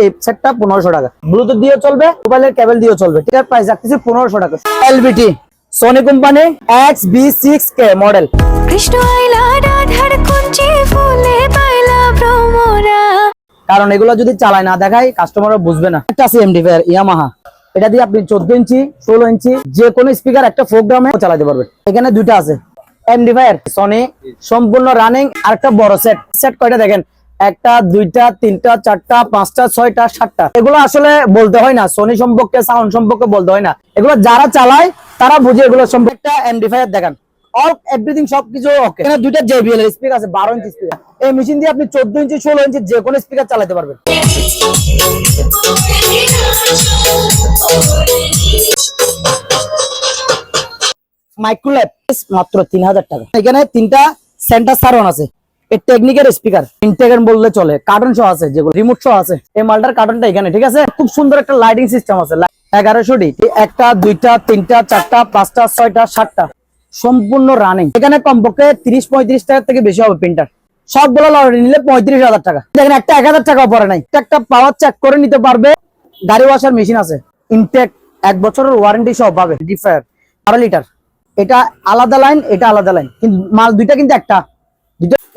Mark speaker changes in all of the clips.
Speaker 1: এই সেটটা পনেরোশো টাকা। ব্লুটুথ দিয়ে চলবে মোবাইলের কেবল দিয়ে চলবে। প্রাইস রাখতেছি পনেরোশো টাকা। LBT Sony company X B six K model
Speaker 2: Krishna আইলা রাধার কুঞ্চি ফুলে পাইলা ভ্রমরা।
Speaker 1: কারণ এগুলো যদি চালায় না দেখায় কাস্টমাররা বুঝবে না। একটা ফায়ার ইয়ামাহা এটা দিয়ে আপনি চোদ্দ ইঞ্চি ষোলো ইঞ্চি যে কোনো স্পিকার একটা প্রোগ্রামে চালাতে পারবেন এখানে দুইটা আছে। এমডি ফায়ার সনি সম্পূর্ণ রানিং আর একটা বড় সেট সেট কয়টা দেখেন? একটা, দুইটা, তিনটা, চারটা, পাঁচটা, ছয়টা, সাতটা। এগুলো আসলে বলতে হয় না। সনি সম্পর্কে সাউন্ড সম্পর্কে বলতে হয় না। এগুলো যারা চালায়, তারা বুঝে এগুলো সম্পর্কে। একটা এমডি ফায়ার দেখেন। আপনি চোদ্দ ইঞ্চি ষোলো ইঞ্চি স্পিকার চালাতে পারবেন। মাত্র তিন হাজার টাকা। এখানে তিনটা সেন্টার সারন আছে। এই টেকনিকের স্পিকার ইনটেকের বললে চলে কার্টন সহ আছে যেগুলো রিমোট সহ আছে। এই মালটার কার্টনটা এখানে, ঠিক আছে? খুব সুন্দর একটা লাইটিং সিস্টেম আছে এগারোশো একটা, দুইটা, তিনটা, চারটা, পাঁচটা, ছয়টা, সাতটা। সম্পূর্ণ রানিং এখানে কমপক্ষে তিরিশ, পঁয়ত্রিশ টাকার থেকে বেশি হবে প্রিন্টার সবগুলো লটারি নিলে পঁয়ত্রিশ হাজার টাকা। দেখেন, একটা এক হাজার টাকা পরে নাই। একটা পাওয়ার চেক করে নিতে পারবে। গাড়ি ওয়াশার মেশিন আছে। ইনটেক এক বছরের ওয়ারেন্টি সহ পাবে। ডিফায়ার বারো লিটার এটা আলাদা লাইন এটা আলাদা লাইন কিন্তু মাল দুইটা কিন্তু একটা।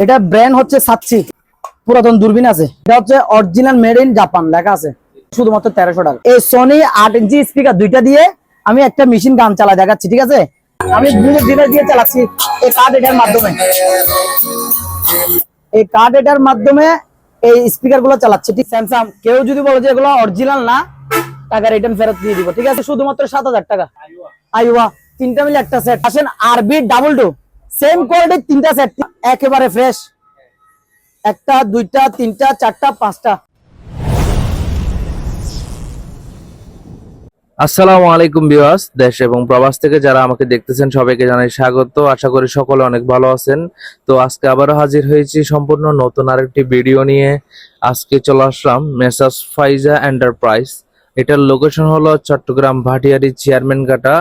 Speaker 1: এটা ব্র্যান্ড হচ্ছে সাতসি পুরাতন দূরবীন আছে। এটা হচ্ছে অরিজিনাল মেড ইন জাপান লেখা আছে। শুধুমাত্র তেরোশো টাকা। এই সোনি আট ইঞ্চি স্পিকার দুইটা দিয়ে আমি একটা মেশিন গান চালা দেখাচ্ছি, ঠিক আছে? আমি ব্লুটুথ ডিভাইস দিয়ে চালাচ্ছি এই কার্ড এটার মাধ্যমে। এই কার্ড এটার মাধ্যমে এই স্পিকারগুলো চালাচ্ছি, ঠিক স্যামসাং কেউ যদি বলে যে এগুলো অরিজিনাল না টাকা রিটার্ন ফেরত দিয়ে দিব, ঠিক আছে? শুধুমাত্র সাত হাজার টাকা। আইওয়া, তিনটা মিলে একটা সেট আসেন আরবি ডাবল টু সেম কোয়ালিটির তিনটা সেট একেবারে ফ্রেশ একটা, দুইটা, তিনটা, চারটা, পাঁচটা।
Speaker 3: আসসালামু আলাইকুম বিওয়াস দেশ এবং প্রবাস থেকে যারা আমাকে দেখতেছেন সবাইকে জানাই স্বাগত। আশা করি সকলে অনেক ভালো আছেন। তো আজকে আবারও হাজির হয়েছি সম্পূর্ণ নতুন আরেকটি ভিডিও নিয়ে। আজকে চলে আসলাম মেসাস ফাইজা এন্টারপ্রাইজ। এটার লোকেশন হলো চট্টগ্রাম ভাটিয়ারি চেয়ারম্যান ঘাটা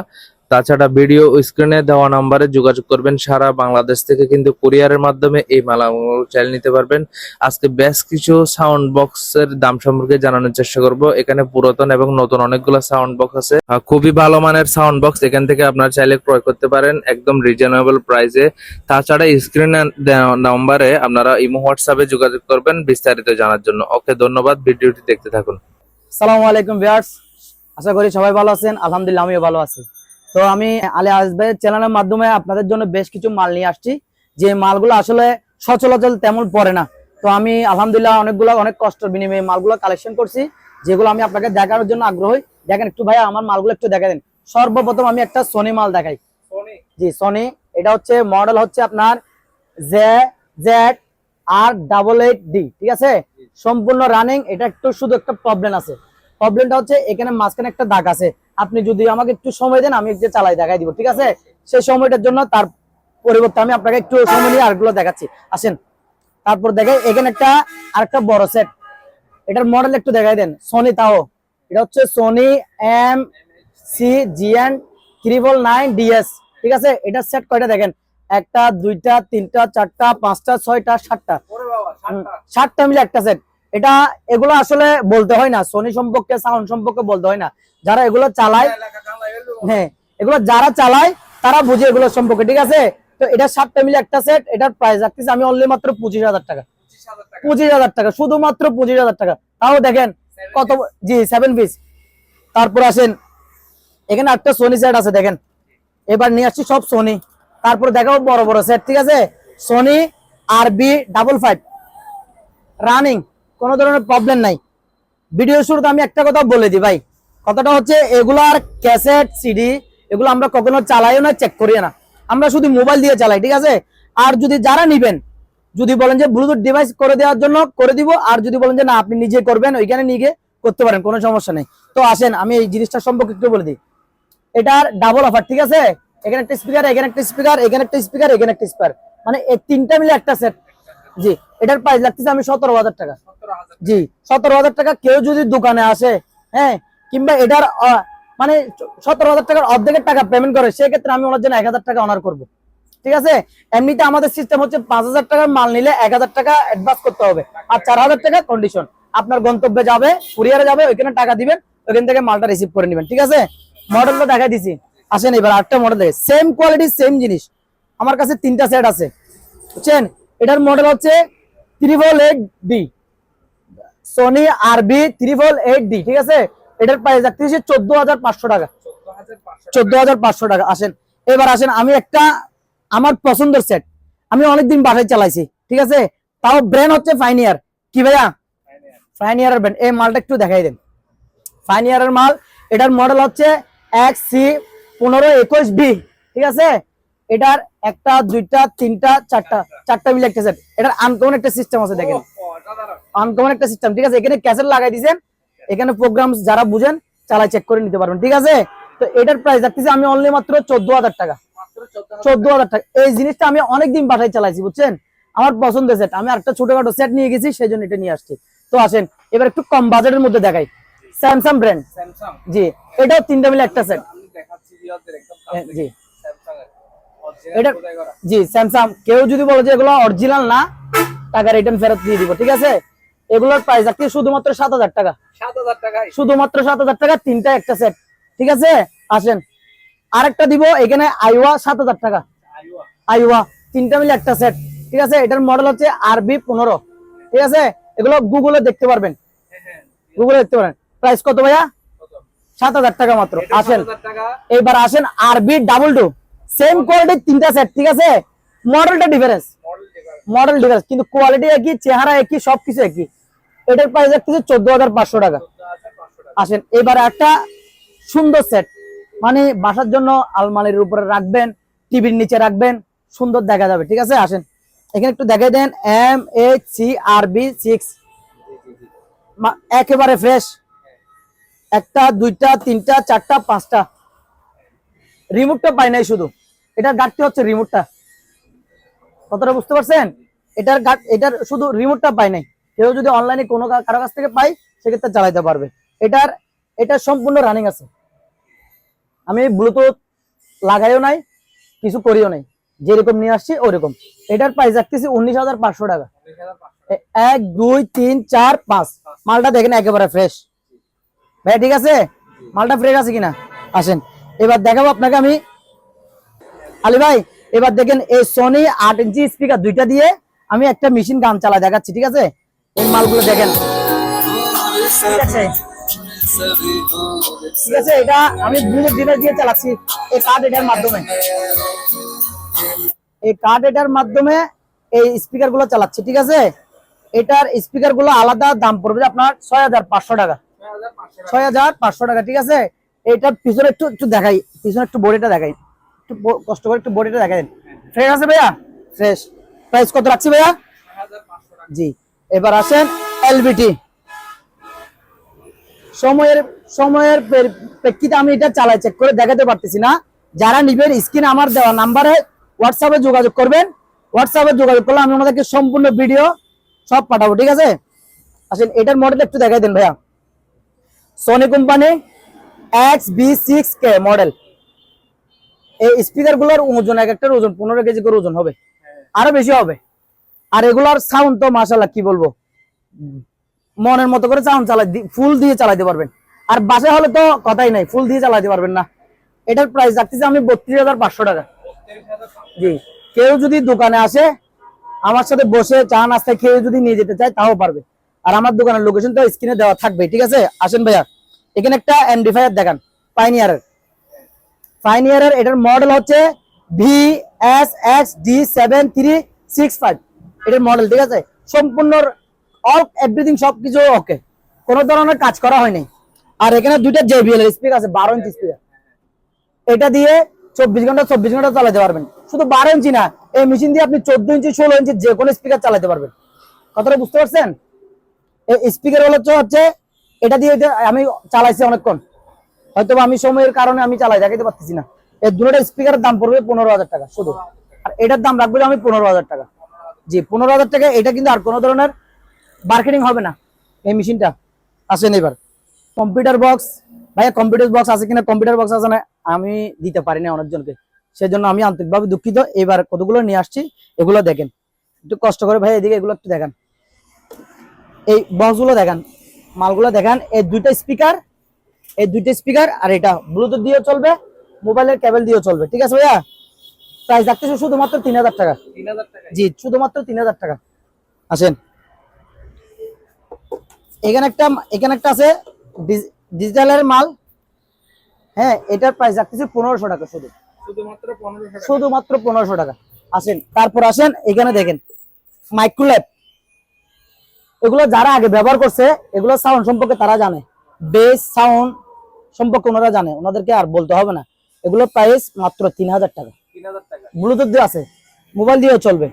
Speaker 3: তাছাড়া ভিডিও স্ক্রিনে দেওয়া নাম্বারে যোগাযোগ করবেন। সারা বাংলাদেশ থেকে কিন্তু কুরিয়ারের মাধ্যমে এই মালামাল চাইল নিতে পারবেন। আজকে বেশ কিছু সাউন্ড বক্সের দাম সম্পর্কে জানানোর চেষ্টা করব। এখানে পুরাতন এবং নতুন অনেকগুলো সাউন্ড বক্স আছে। খুবই ভালো মানের সাউন্ড বক্স এখান থেকে আপনারা চাইলে ক্রয় করতে পারেন একদম রিজনেবল প্রাইসে তাছাড়া স্ক্রিনে নাম্বারে আপনারা ইমো হোয়াটসঅ্যাপে যোগাযোগ করবেন বিস্তারিত জানার জন্য। ওকে, ধন্যবাদ। ভিডিওটি দেখতে থাকুন।
Speaker 1: সালামু আলাইকুম ভিউয়ার্স। আশা করি সবাই ভালো আছেন। আলহামদুলিল্লাহ, আমিও ভালো আছি। তো আমি আলী আসবের চ্যানেলের মাধ্যমে আপনাদের জন্য বেশ কিছু মাল নিয়ে আসছি। যে মালগুলো আসলে সচলাচল তেমন পড়ে না। তো আমি আলহামদুলিল্লাহ অনেকগুলো অনেক কষ্টের বিনিময়ে মালগুলো কালেকশন করছি। যেগুলো আমি আপনাকে দেখানোর জন্য আগ্রহী। দেখেন একটু ভাইয়া আমার মালগুলো একটু দেখা দেন। সর্বপ্রথম আমি একটা সোনি মাল দেখাই। জি সোনি এটা হচ্ছে মডেল হচ্ছে আপনার J Z R double eight D ঠিক আছে? সম্পূর্ণ রানিং এটা একটু শুধু একটা প্রবলেম আছে। প্রবলেমটা হচ্ছে এখানে মাঝখানে একটা দাগ আছে। আপনি যদি আমাকে একটু সময় দেন আমি একটু চালাই দেখাই দিব ঠিক আছে? সেই সময়টার জন্য তার পরিবর্তে আমি আপনাকে একটু সময় নিয়ে আরগুলো দেখাচ্ছি। আসেন তারপর দেখে এখানে একটা আরেকটা বড় সেট এটার মডেল একটু দেখাই দেন। সনি তাও এটা হচ্ছে Sony M C G N triple nine D S ঠিক আছে? এটার সেট কয়টা দেখেন? একটা দুইটা তিনটা চারটা পাঁচটা ছয়টা সাতটা। সাতটা। মিলে একটা সেট এটা এগুলো আসলে বলতে হয় না। সোনি সম্পর্কে সাউন্ড সম্পর্কে বলতে হয় না। যারা এগুলো চালায় হ্যাঁ এগুলো যারা চালায়, তারা বুঝে এগুলো সম্পর্কে, ঠিক আছে? তো এটা সাতটা মিলে একটা সেট এটার প্রাইস রাখতেছি আমি অনলি মাত্র পঁচিশ হাজার টাকা। পঁচিশ হাজার টাকা, শুধুমাত্র পঁচিশ হাজার টাকা। তাও দেখেন কত, জি সেভেন পিস তারপর আসেন, এখানে একটা সোনি সেট আছে, দেখেন। এবার নিয়ে আসছি সব সোনি তারপর দেখাবো বড় বড় সেট ঠিক আছে? Sony R B double five running কোনো ধরনের প্রবলেম নাই। ভিডিও শুরুতে আমি একটা কথা বলে দিই ভাই। কথাটা হচ্ছে, এগুলার ক্যাসেট সিডি এগুলো আমরা কখনো চালাইও না চেক করিও না। আমরা শুধু মোবাইল দিয়ে চালাই, ঠিক আছে? আর যদি যারা নিবেন, যদি বলেন যে ব্লুটুথ ডিভাইস করে দেওয়ার জন্য করে দিব, আর যদি বলেন যে না, আপনি নিজে করবেন, ওইখানে নিয়ে করতে পারেন, কোনো সমস্যা নেই। তো আসেন, আমি এই জিনিসটা সম্পর্কে একটু বলে দিই। এটার ডাবল অফার ঠিক আছে? এখানে একটা স্পিকার এখানে একটা স্পিকার এখানে একটা স্পিকার এখানে একটা স্পিকার মানে এই তিনটা মিলে একটা সেট জি, এটার প্রাইস লাগতেছে আমি সতেরো হাজার টাকা। জি, সতেরো হাজার টাকা কেউ যদি দোকানে আসে হ্যাঁ কিংবা এটার মানে সতেরো হাজার টাকার অর্ধেকের টাকা পেমেন্ট করে, সেক্ষেত্রে আমি ওনার জন্য এক হাজার টাকা অনার করব। ঠিক আছে? এমনিতে আমাদের সিস্টেম হচ্ছে পাঁচ হাজার টাকার মাল নিলে এক হাজার টাকা অ্যাডভান্স করতে হবে। আর চার হাজার টাকা কন্ডিশন আপনার গন্তব্যে যাবে কুরিয়ারে যাবে, ওইখানে টাকা দিবেন, ওইখান থেকে মালটা রিসিভ করে নেবেন। ঠিক আছে? মডেলটা দেখাই দিছি। আসেন এবার আরেকটা মডেল দেখে। সেম কোয়ালিটি সেম জিনিস। আমার কাছে তিনটা সেট আছে। বুঝছেন? এটার মডেল হচ্ছে ত্রিপল এইট ডি সোনি আরবি ত্রিপল এইট ডি ঠিক আছে? এটার প্রাইস রাখতেছি চোদ্দ হাজার পাঁচশো টাকা। চোদ্দ হাজার পাঁচশো টাকা, আসেন। এবার আসেন, আমি একটা আমার পছন্দের সেট আমি অনেকদিন বাসায় চালাইছি, ঠিক আছে? তাও ব্র্যান্ড হচ্ছে ফাইনিয়ার কি ভাইয়া? ফাইনিয়ারের ব্র্যান্ড এই মালটা একটু দেখাই দেন। ফাইনিয়ারের মাল, এটার মডেল হচ্ছে এক সি পনেরো একুশ বি ঠিক আছে? এটার একটা দুইটা তিনটা চারটা চারটা মিলে একটা সেট এটার আনকমন একটা সিস্টেম আছে দেখেন। আনকমন একটা সিস্টেম ঠিক আছে? এখানে ক্যাসেট লাগাই দিয়েছেন। এখানে প্রোগ্রাম যারা বুঝেন চালাই চেক করে নিতে পারবেন ঠিক আছে? তো এটার প্রাইস রাখতেছি আমি অনলি মাত্র চোদ্দ হাজার টাকা। চোদ্দ হাজার টাকা। এই জিনিসটা আমি অনেকদিন বাসায় চালাইছি বুঝছেন? আমার পছন্দের সেট আমি একটা ছোটখাটো সেট নিয়ে গেছি সেই জন্য এটা নিয়ে আসছি। তো আসেন এবার একটু কম বাজেটের মধ্যে দেখাই। স্যামসাং ব্র্যান্ড জি এটাও তিনটা মিলে একটা সেট জি। এটা জি স্যামসাং কেউ যদি বলে যে এগুলো অরিজিনাল না টাকা রিটার্ন ফেরত দিয়ে দিব ঠিক আছে? এগুলোর প্রাইস রাখছি শুধুমাত্র সাত হাজার টাকা। শুধুমাত্র সাত হাজার টাকা তিনটা একটা সেট ঠিক আছে? আসেন আরেকটা দিব এখানে আইওয়া সাত হাজার টাকা। আইওয়া তিনটা মিলে একটা সেট ঠিক আছে? এটার মডেল হচ্ছে আরবি পনেরো ঠিক আছে? এগুলো গুগলে দেখতে পারবেন। গুগলে দেখতে পারেন। প্রাইস কত ভাইয়া? সাত হাজার টাকা মাত্র। আসেন এবার আসেন আরবি ডাবল টু সেম কোয়ালিটির তিনটা সেট ঠিক আছে? মডেলটা ডিফারেন্স মডেল ডিফারেন্স কিন্তু কোয়ালিটি একই, চেহারা একই, সবকিছু একই। এটার প্রাইস রাখতেছে চোদ্দ হাজার পাঁচশো টাকা। আসেন, এবার একটা সুন্দর সেট মানে বাসার জন্য আলমারির উপরে রাখবেন, টিভির নিচে রাখবেন, সুন্দর দেখা যাবে, ঠিক আছে? আসেন, এখানে একটু দেখাই দেন M H C R B six একেবারে ফ্রেশ একটা, দুইটা, তিনটা, চারটা, পাঁচটা। রিমোটটা পাই নাই শুধু। এটার গাড়টি হচ্ছে রিমোটটা কতটা বুঝতে পারছেন? এটার এটার শুধু রিমোটটা পাই নাই। কেউ যদি অনলাইনে কোনো কারও কাছ থেকে পাই, সেক্ষেত্রে চালাইতে পারবে। এটার এটা সম্পূর্ণ রানিং আছে। আমি ব্লুটুথ লাগাইও নাই, কিছু করিও নাই। যেরকম নিয়ে আসছি, ওরকম। এটার প্রাইস রাখতেছি উনিশ হাজার পাঁচশো টাকা। এক, দুই, তিন, চার, পাঁচ। মালটা দেখেন একেবারে ফ্রেশ ভাই, ঠিক আছে? মালটা ফ্রেশ আছে কিনা? আসেন। এবার দেখাবো আপনাকে আমি আলী ভাই, এবার দেখেন এই সোনি আট ইঞ্চি স্পিকার দুইটা দিয়ে আমি একটা মেশিন গান চালা দেখাচ্ছি, ঠিক আছে? এই মালগুলো দেখেন। ঠিক আছে? ঠিক আছে, এটা আমি ব্লুটুথ ডিভাইস দিয়ে চালাচ্ছি। এই কার্ড এটার মাধ্যমে। এই কার্ড এটার মাধ্যমে এই স্পিকারগুলো চালাচ্ছি, ঠিক আছে? এটার স্পিকারগুলো আলাদা দাম পড়বে আপনার ছয় হাজার পাঁচশো টাকা। ছয় হাজার পাঁচশো টাকা, ঠিক আছে? এটার পিছনে একটু একটু দেখাই, পিছনে একটু বডিটা দেখাই। একটু কষ্ট করে একটু বডিটা দেখাই দেন। ফ্রেশ আছে ভাইয়া? ফ্রেশ প্রাইস কত রাখছি ভাইয়া? জি, এবার আসেন এলবিটি সময়ের সময়ের প্রেক্ষিতে আমি এটা চালাই চেক করে দেখাতে পারতেছি না। যারা নিবেন, স্ক্রিনে আমার দেওয়া নাম্বারে হোয়াটসঅ্যাপে যোগাযোগ করবেন। হোয়াটসঅ্যাপে যোগাযোগ করলে আমি আমাদেরকে সম্পূর্ণ ভিডিও সব পাঠাবো, ঠিক আছে? আসেন, এটার মডেল একটু দেখাই দেন ভাইয়া। Sony company X B six K model এই স্পিকারগুলোর ওজন এক একটার ওজন, পনেরো কেজি করে ওজন হবে। আরও বেশি হবে। আর এগুলার সাউন্ড তো মাসাল্লাহ কি বলব? মনের মতো করে সাউন্ড চালাই ফুল দিয়ে চালাতে পারবেন। আর বাসে হলে তো কথাই নাই ফুল দিয়ে চালাতে পারবেন না। এটার প্রাইস রাখতেছি আমি বত্রিশ হাজার পাঁচশো টাকা। জি। কেউ যদি দোকানে আসে, আমার সাথে বসে চা নাস্তা খেয়ে যদি নিয়ে যেতে চায়, তাও পারবে। আর আমার দোকানের লোকেশন তো স্ক্রিনে দেওয়া থাকবে ঠিক আছে? আসেন ভাইয়া। এখানে একটা এমডিফায়ার দেখান পাইনিয়ারের পাইনিয়ারের এটার মডেল হচ্ছে V S X D seven three six five এটার মডেল ঠিক আছে? সম্পূর্ণ অল এভরিথিং সবকিছু ওকে কোনো ধরনের কাজ করা হয়নি। আর এখানে দুইটা জেবিএল স্পিকার আছে, বারো ইঞ্চি স্পিকার এটা দিয়ে চব্বিশ ঘণ্টা চব্বিশ ঘণ্টা চালাতে পারবেন। শুধু বারো ইঞ্চি না, এই মেশিন দিয়ে আপনি চোদ্দ ইঞ্চি ষোলো ইঞ্চি যে কোনো স্পিকার চালাতে পারবেন। কথাটা বুঝতে পারছেন? এই স্পিকার হচ্ছে এটা দিয়ে আমি চালাইছি অনেকক্ষণ। হয়তো আমি সময়ের কারণে আমি চালাই দেখাতে পারতেছি না। এই দুটো স্পিকারের দাম পড়বে পনেরো হাজার টাকা, শুধু। আর এটার দাম রাখব আমি পনেরো হাজার টাকা। জি, পনেরো হাজার টাকা, এটা কিন্তু আর কোনো ধরনের মার্কেটিং হবে না। এই মেশিনটা আসেন এবার? কম্পিউটার বক্স, ভাইয়া কম্পিউটার বক্স আছে কিনা, কম্পিউটার বক্স আছে না, আমি দিতে পারি না অনেকজনকে। সেজন্য আমি আন্তরিকভাবে দুঃখিত। এবার কতগুলো নিয়ে আসছি, এগুলো দেখেন। একটু কষ্ট করে ভাই এদিকে এগুলো একটু দেখান। এই বক্সগুলো দেখেন, মালগুলো দেখান। এই দুইটা স্পিকার এই দুইটা স্পিকার আর এটা ব্লুটুথ দিয়েও চলবে মোবাইলের কেবল দিয়েও চলবে। ঠিক আছে ভাইয়া? প্রাইস রাখতেছে শুধুমাত্র তিন হাজার টাকা। জি শুধুমাত্র তিন হাজার টাকা। আসেন। এখানে একটা এখানে একটা আছে ডিজিটালের মাল। হ্যাঁ এটার প্রাইস রাখতেছি পনেরোশো টাকা শুধু।
Speaker 3: শুধুমাত্র পনেরোশো টাকা।
Speaker 1: শুধুমাত্র পনেরোশো টাকা। আসেন তারপর আসেন এখানে দেখেন মাইক্রোল্যাব এগুলো যারা আগে ব্যবহার করছে এগুলো সাউন্ড সম্পর্কে তারা জানে। বেস সাউন্ড সম্পর্কে ওনারা জানে ওনাদেরকে আর বলতে হবে না। এগুলো প্রাইস মাত্র তিন হাজার টাকা। ব্লুটুথ দিয়ে আছে মোবাইল দিয়েও চলবে।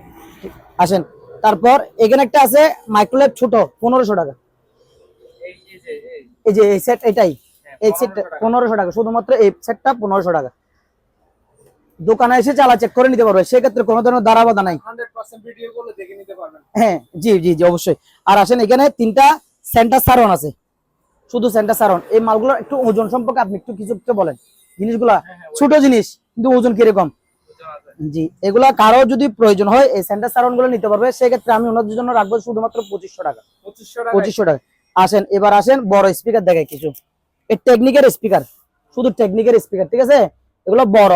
Speaker 1: আসেন তারপর এখানে একটা আছে মাইক্রোল্যাব ছোট পনেরোশো টাকা।
Speaker 3: এই এই যে এই।
Speaker 1: এই এই সেট এটাই। এই সেট
Speaker 3: 1500 টাকা।
Speaker 1: পনেরোশো টাকা শুধুমাত্র এই সেটটা পনেরোশো টাকা। দোকানে এসে চালা চেক করে নিতে পারবে সেক্ষেত্রে কোনো ধরনের দাঁড়াবাধা নাই। হ্যাঁ জি জি জি অবশ্যই। আর আসেন এখানে তিনটা সেন্টার সারন আছে। শুধু সেন্টার সারন এই মালগুলো একটু ওজন সম্পর্কে আপনি একটু কিছু বলেন। জিনিসগুলা ছোট জিনিস কিন্তু ওজন কীরকম? জি এগুলা কারও যদি প্রয়োজন হয় এই সেন্টার সারনগুলো নিতে পারবে। সেক্ষেত্রে আমি ওনাদের জন্য রাখব শুধুমাত্র পঁচিশশো টাকা।
Speaker 3: পঁচিশশো টাকা।
Speaker 1: আসেন এবার আসেন বড় স্পিকার দেখায় কিছু। এই টেকনিকের স্পিকার শুধু টেকনিকের স্পিকার ঠিক আছে? এগুলো বড়।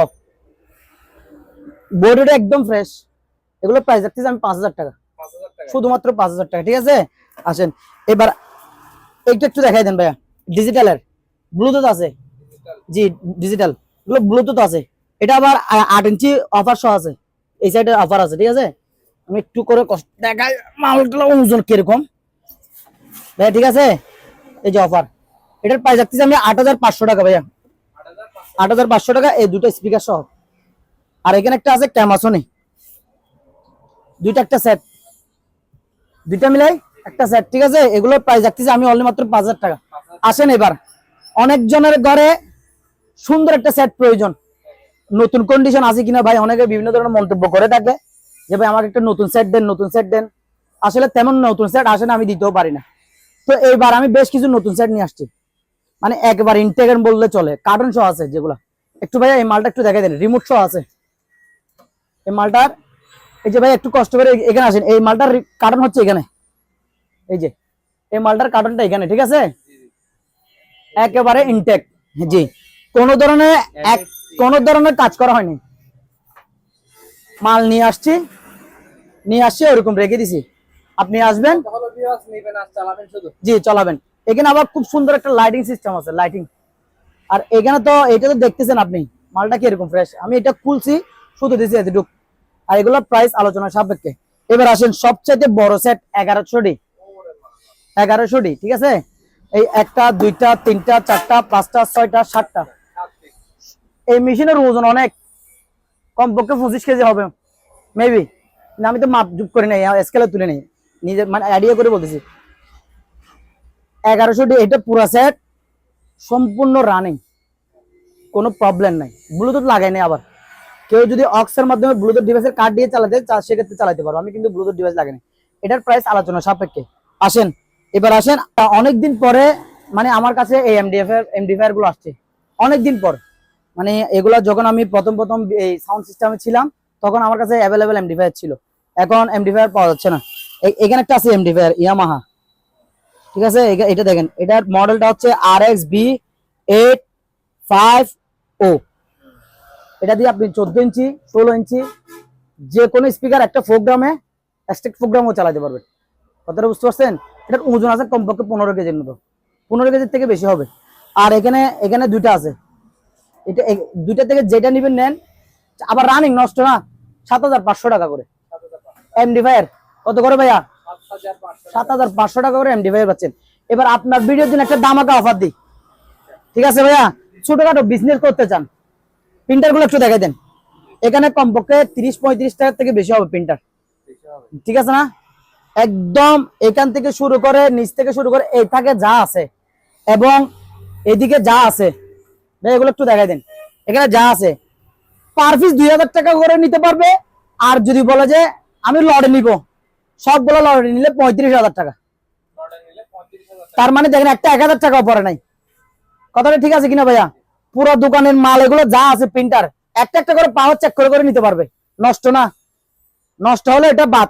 Speaker 1: বোর্ডটা একদম ফ্রেশ এগুলো প্রাইস রাখতেছি আমি পাঁচ হাজার টাকা। শুধুমাত্র পাঁচ হাজার টাকা ঠিক আছে? আসেন এবার একটু একটু দেখাই দেন ভাইয়া। ডিজিটালের ব্লুটুথ আছে। জি ডিজিটাল। এগুলো ব্লুটুথ আছে। এটা আবার আট ইঞ্চি অফার সহ আছে। এই সাইডে অফার আছে ঠিক আছে? আমি একটু করে কষ্ট দেখাই মালগুলো ওজন কীরকম। ভাইয়া ঠিক আছে? এই যে অফার এটার প্রাইস রাখতেছি আমি আট হাজার পাঁচশো টাকা ভাইয়া।
Speaker 3: আট হাজার পাঁচশো।
Speaker 1: আট হাজার পাঁচশো টাকা এই দুটো স্পিকার সহ। আর এখানে একটা আছে ক্যামাসনে। দুইটা একটা সেট দুইটা মিলাই একটা সেট ঠিক আছে? এগুলোর প্রাইস রাখতেছি আমি অনলি মাত্র পাঁচ হাজার টাকা। আসেন এবার। অনেকজনের ঘরে সুন্দর একটা সেট প্রয়োজন। নতুন কন্ডিশন আছে কিনা ভাই? অনেকে বিভিন্ন ধরনের মন্তব্য করে থাকে যে, ভাই, আমাকে একটা নতুন সেট দেন, নতুন সেট দেন। আসলে তেমন নতুন সেট আসে না, আমি দিতেও পারি না। তো এইবার আমি বেশ কিছু নতুন সেট নিয়ে আসছি। মানে একবার ইনটেগন বললে চলে। কার্টন সহ আছে যেগুলা। একটু ভাইয়া, এই মালটা একটু দেখাই দেন। রিমোট সহ আছে। এই মালটার, এই যে ভাই একটু কষ্ট করে এখানে আসেন। এই মালটার কার্টন হচ্ছে এখানে। এই যে, এই মালটার কার্টনটা এখানে, ঠিক আছে? একেবারে ইনটেক জি। কোন ধরনের এক, কোন ধরনের কাজ করা হয়নি। মাল নিয়ে আসছি নিয়ে আসছি, ওরকম রেখে দিছি। আপনি আসবেন। জি, চালাবেন। এখানে আবার খুব সুন্দর একটা লাইটিং সিস্টেম আছে লাইটিং আর এখানে তো এটা তো দেখতেছেন আপনি, মালটা কি এরকম ফ্রেশ আমি এটা খুলছি, শুধু দিছি এতটুক। আর এগুলোর প্রাইস আলোচনা সাপেক্ষে। এবার আসেন সবচেয়ে বড় সেট এগারোশো ডি। এগারোশো ডি, ঠিক আছে? এই একটা, দুইটা, তিনটা, চারটা, পাঁচটা, ছয়টা, সাতটা। এই মেশিনের ওজন অনেক। কমপক্ষে পঁচিশ কেজি হবে। মেবি না, আমি তো মাপ যুগ করি নাই স্কেলে তুলে নেই। নিজের মানে আইডিয়া করে বলতেছি। এগারোশো ডি, এটা পুরা সেট সম্পূর্ণ রানিং কোনো প্রবলেম নাই। ব্লুটুথ লাগাই নাই আবার। কেউ যদি অক্সের মাধ্যমে ব্লুটুথ ডিভাইসের কার্ড দিয়ে চালাতে সেক্ষেত্রে চালাতে পারব। আমি কিন্তু ব্লুটুথ ডিভাইস লাগাই এটার প্রাইস আলোচনা সাপেক্ষে। আসেন। এবার আসেন অনেকদিন পরে মানে আমার কাছে এই এমডিএফ এর এমডিফায়ারগুলো আসছে। অনেকদিন পর। মানে এগুলা যখন আমি প্রথম প্রথম এই সাউন্ড সিস্টেমে ছিলাম, তখন আমার কাছে অ্যাভেলেবেল এমডিফায়ার ছিল। এখন এমডিফায়ার পাওয়া যাচ্ছে না। এখানে একটা আছে এমডিফায়ার ইয়ামাহা ঠিক আছে? এটা দেখেন, এটার মডেলটা হচ্ছে R X B eight five ও এটা দিয়ে আপনি চোদ্দ ইঞ্চি, ষোলো ইঞ্চি যে কোনো স্পিকার একটা প্রোগ্রামে স্টেক প্রোগ্রামও চালাতে পারবেন। কথাটা বুঝতে পারছেন? এটার ওজন আছে কমপক্ষে পনেরো কেজির মতো। পনেরো কেজির থেকে বেশি হবে। আর এখানে এখানে দুইটা আছে। এটা দুইটা থেকে যেটা নিবেন নেন, আবার রানিং নষ্ট না, সাত হাজার পাঁচশো টাকা করে। এমডি ফায়ার কত করে ভাইয়া?
Speaker 3: সাত হাজার পাঁচশো
Speaker 1: টাকা করে এমডি ফায়ার পাচ্ছেন। এবার আপনার ভিডিওর জন্য একটা দামাকা অফার দিই। ঠিক আছে ভাইয়া? ছোটখাটো বিজনেস করতে চান প্রিন্টারগুলো একটু দেখাই দেন। এখানে কমপক্ষে তিরিশ পঁয়ত্রিশ টাকার থেকে বেশি হবে প্রিন্টার ঠিক আছে না? একদম এখান থেকে শুরু করে নিচ থেকে শুরু করে এই থাকে যা আছে। এবং এদিকে যা আছে ভাই এগুলো একটু দেখাই দেন। এখানে যা আছে পার পিস দুই হাজার টাকা করে নিতে পারবে। আর যদি বলে যে আমি লড়ে নিব সবগুলো লড়ে নিলে পঁয়ত্রিশ হাজার টাকা। তার মানে দেখেন একটা এক হাজার টাকাও পরে নাই। কথাটা ঠিক আছে কিনা ভাইয়া? পুরো দোকানের মাল এগুলো যা আছে প্রিন্টার একটা একটা করে পাওয়ার চেক করে করে নিতে পারবে। নষ্ট না। নষ্ট হলে এটা বাদ।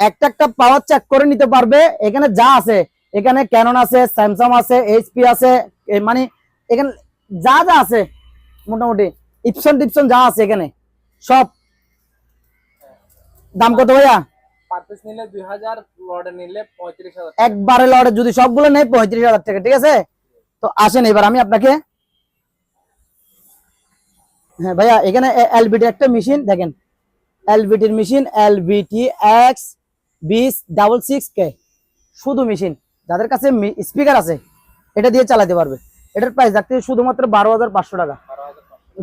Speaker 1: একটা একটা পাওয়ার চেক করে নিতে পারবে। এখানে যা আছে এখানে ক্যানন আছে স্যামসাং আছে এইচপি আছে মানে এখানে যা যা আছে মোটামুটি ইপসন টিপসন যা আছে এখানে সব। দাম কত ভাইয়া? একবারে লড়ে যদি সবগুলো নেই পঁয়ত্রিশ হাজার টাকা ঠিক আছে? তো আসেন এবার আমি আপনাকে। হ্যাঁ ভাইয়া এখানে এলবিটি একটা মেশিন দেখেন। এলবিটির machine L B T X বিশ ডাবল সিক্স কে শুধু মেশিন যাদের কাছে স্পিকার আছে, এটা দিয়ে চালাতে পারবে। এটার প্রাইস রাখতে শুধুমাত্র বারো হাজার পাঁচশো টাকা।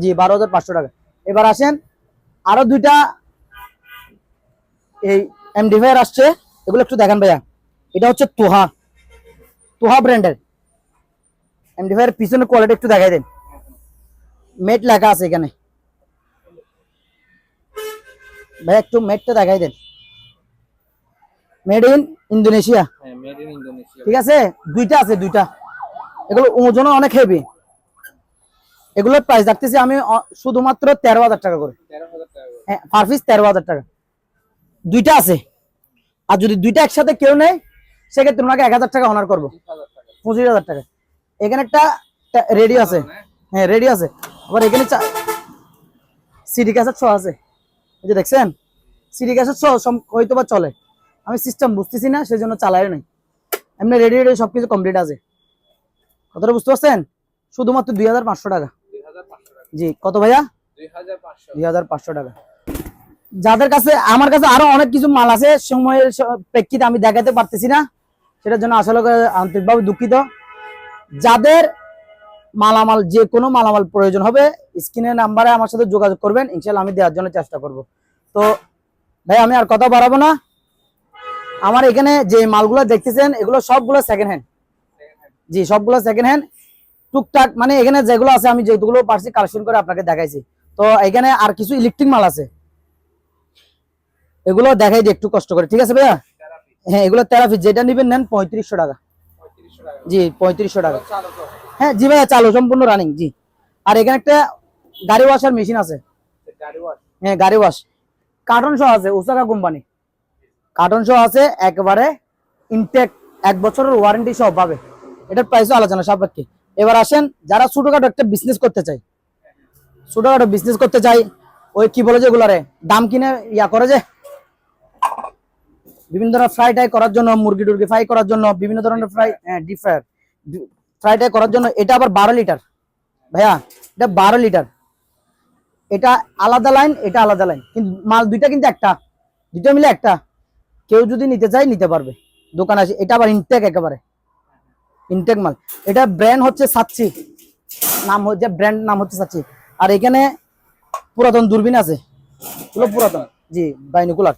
Speaker 1: জি, বারো হাজার পাঁচশো টাকা। এবার আসেন, আরও দুইটা এই এমডিফায়ার আসছে। এগুলো একটু দেখেন ভাইয়া। এটা হচ্ছে তোহা। তোহা ব্র্যান্ডের এমডিফায়ার পিছনে কোয়ালিটি একটু দেখাই দেন। মেট লেখা আছে এখানে। ভাই একটু মেটটা দেখাই দেন। মেড ইন ইন্দোনেশিয়া ঠিক আছে? দুইটা আছে দুইটা। এগুলো ওজনও অনেক হেভি এগুলোর প্রাইস রাখতেছি আমি শুধুমাত্র তেরো হাজার টাকা করে। হ্যাঁ পার পিস তেরো হাজার টাকা। দুইটা আছে। আর যদি দুইটা একসাথে কেউ নেয় সেক্ষেত্রে ওনাকে এক হাজার টাকা অনার করব। পঁচিশ হাজার টাকা। এখানে একটা রেডি আছে। হ্যাঁ রেডি আছে। আবার এখানে সিডি ক্যাসেট সহ আছে। এই যে দেখছেন? সিডি ক্যাসেট সহ হয়তো বা চলে। আমি সিস্টেম বুঝতেছি না সেজন্য চালাই নাই। এমনি রেডি রেডি সবকিছু কমপ্লিট আছে। কতটা বুঝতে পারছেন? শুধুমাত্র দুই হাজার পাঁচশো টাকা। জি কত ভাইয়া?
Speaker 3: দুই হাজার পাঁচশো।
Speaker 1: টাকা। যাদের কাছে আমার কাছে আরও অনেক কিছু মাল আছে সময়ের প্রেক্ষিতে আমি দেখাতে পারতেছি না। সেটার জন্য আসলে করে আন্তরিকভাবে দুঃখিত। যাদের মালামাল যে কোনো মালামাল প্রয়োজন হবে স্ক্রিনের নাম্বারে আমার সাথে যোগাযোগ করবেন। ইনশাল্লাহ আমি দেওয়ার জন্য চেষ্টা করব। তো ভাই আমি আর কথা বাড়াবো না। আমার এখানে যে মালগুলো দেখতেছেন এগুলো সবগুলো সেকেন্ড হ্যান্ড জি সবগুলো সেকেন্ড হ্যান্ড টুকটাক মানে এখানে যেগুলো আছে আমি যেগুলো পারছি কালেকশন করে আপনাকে দেখাইছি। তো এখানে আর কিছু ইলেকট্রিক মাল আছে। এগুলো দেখাই দিই একটু কষ্ট করে ঠিক আছে ভাইয়া? হ্যাঁ এগুলো তেরাফি যেটা নিবেন নেন পঁয়ত্রিশশো টাকা। জি পঁয়ত্রিশশো টাকা। হ্যাঁ জি ভাইয়া চালু সম্পূর্ণ রানিং জি। আর এখানে একটা গাড়ি ওয়াশার মেশিন আছে।
Speaker 3: গাড়ি ওয়াশ
Speaker 1: হ্যাঁ গাড়ি ওয়াশ কার্টন সহ আছে ওসাকা কোম্পানি কার্টন সহ আছে, একেবারে ইনটেক এক বছরের ওয়ারেন্টি সহ পাবে। এটার প্রাইসও আলোচনা সাপেক্ষে। এবার আসেন, যারা ছোটখাটো একটা বিজনেস করতে চাই ছোটখাটো বিজনেস করতে চাই ওই কি বলে যে এগুলারে, দাম কিনে ইয়া করে যে, বিভিন্ন ধরনের ফ্রাই টাই করার জন্য, মুরগি টুরগি ফ্রাই করার জন্য, বিভিন্ন ধরনের ফ্রাই ডিপ ফ্রাই ফ্রাই টাই করার জন্য, এটা আবার বারো লিটার ভাইয়া, এটা বারো লিটার এটা আলাদা লাইন এটা আলাদা লাইন কিন্তু মাল দুইটা কিন্তু একটা, দুইটা মিলে একটা। কেউ যদি নিতে চায় নিতে পারবে। দোকান আছে এটা আবার ইনটেক একেবারে। ইনটেক মাল। এটা ব্র্যান্ড হচ্ছে সাচ্ছি নাম হচ্ছে ব্র্যান্ড নাম হচ্ছে সাচ্ছি আর এখানে পুরাতন দূরবীন আছে। এগুলো পুরাতন? জি বাইনোকুলার।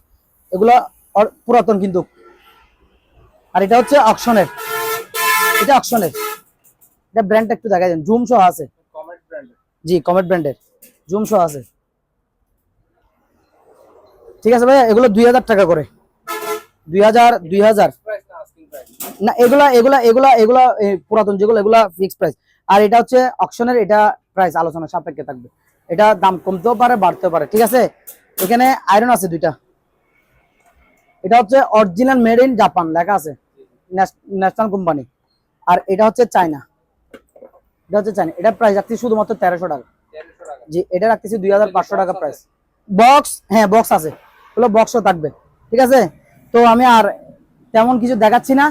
Speaker 1: এগুলো পুরাতন কিন্তু। আর এটা হচ্ছে অকশনের। এটা অকশনের। এটা ব্র্যান্ডটা একটু দেখা যায় জুম সহ আছে।
Speaker 3: ব্র্যান্ড
Speaker 1: জি কমেট ব্র্যান্ডের জুম সহ আছে। ঠিক আছে ভাইয়া এগুলো দুই হাজার টাকা করে।
Speaker 3: না,
Speaker 1: এগুলা এগুলা এগুলা এগুলা পুরাতন যেগুলো, এগুলা ফিক্স প্রাইস আর এটা হচ্ছে অকশনের এটা প্রাইস আলোচনা সাপেক্ষে থাকবে। এটা দাম কমতেও পারে, বাড়তেও পারে, ঠিক আছে? এখানে আয়রন আছে দুইটা। এটা হচ্ছে অরিজিনাল মেড ইন জাপান লেখা আছে। ন্যাশনাল কোম্পানি আর এটা হচ্ছে চায়না এটা হচ্ছে চায়না এটা প্রাইস রাখছি শুধুমাত্র তেরোশো টাকা। জি, এটা রাখতেছি দুই হাজার পাঁচশো টাকা প্রাইস বক্স হ্যাঁ বক্স আছে। ওগুলো বক্সও থাকবে, ঠিক আছে? তো আমি আর তেমন কিছু দেখাচ্ছি না।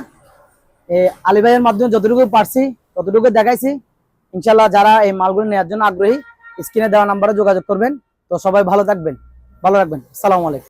Speaker 1: আলী ভাইয়ের মাধ্যমে যতটুকু পারছি, ততটুকু দেখাইছি। ইনশাল্লাহ যারা এই মালগুলো নেওয়ার জন্য আগ্রহী, স্ক্রিনে দেওয়া নাম্বারে যোগাযোগ করবেন। তো সবাই ভালো থাকবেন। ভালো রাখবেন সালাম আলাইকুম।